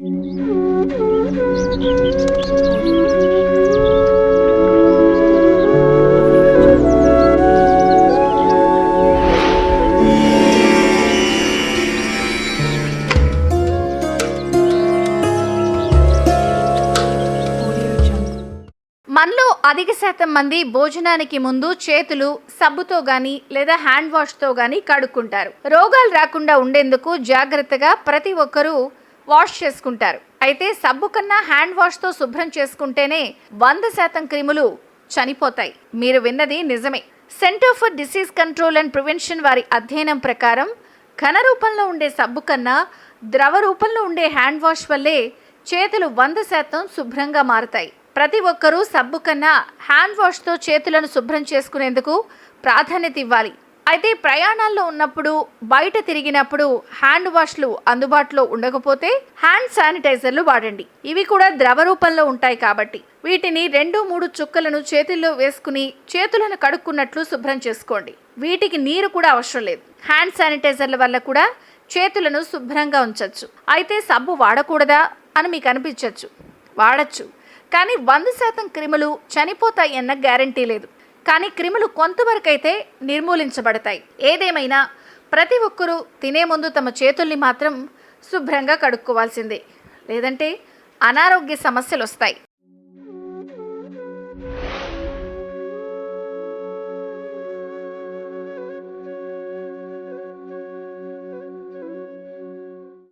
మనలో అధిక శాతం మంది భోజనానికి ముందు చేతులు సబ్బుతో గాని లేదా హ్యాండ్ వాష్తో గాని కడుక్కుంటారు. రోగాలు రాకుండా ఉండేందుకు జాగ్రత్తగా ప్రతి ఒక్కరూ వాష్ చేసుకుంటారు. అయితే సబ్బు కన్నా హ్యాండ్ వాష్తో శుభ్రం చేసుకుంటేనే వంద శాతం క్రిములు చనిపోతాయి. మీరు విన్నది నిజమే. Centre for disease control and prevention వారి అధ్యయనం ప్రకారం ఘన రూపంలో ఉండే సబ్బు కన్నా ద్రవ రూపంలో ఉండే హ్యాండ్ వాష్ వల్లే చేతులు వంద శాతం శుభ్రంగా మారుతాయి. ప్రతి ఒక్కరూ సబ్బు కన్నా హ్యాండ్ వాష్తో చేతులను శుభ్రం చేసుకునేందుకు ప్రాధాన్యత ఇవ్వాలి. అయితే ప్రయాణాల్లో ఉన్నప్పుడు బయట తిరిగినప్పుడు హ్యాండ్ వాష్లు అందుబాటులో ఉండకపోతే హ్యాండ్ శానిటైజర్లు వాడండి. ఇవి కూడా ద్రవ రూపంలో ఉంటాయి కాబట్టి. వీటిని రెండు మూడు చుక్కలను చేతుల్లో వేసుకుని చేతులను కడుక్కున్నట్లు శుభ్రం చేసుకోండి. వీటికి నీరు కూడా అవసరం లేదు. హ్యాండ్ శానిటైజర్ల వల్ల కూడా చేతులను శుభ్రంగా ఉంచవచ్చు అయితే సబ్బు వాడకూడదా అని మీకు అనిపించవచ్చు వాడచ్చు. కానీ వంద శాతం క్రిములు చనిపోతాయి అన్న గ్యారంటీ లేదు. కానీ క్రిములు కొంతవరకైతే నిర్మూలించబడతాయి. ఏదేమైనా ప్రతి ఒక్కరూ తినే ముందు తమ చేతుల్ని మాత్రం శుభ్రంగా కడుక్కోవాల్సిందే. లేదంటే అనారోగ్య సమస్యలు వస్తాయి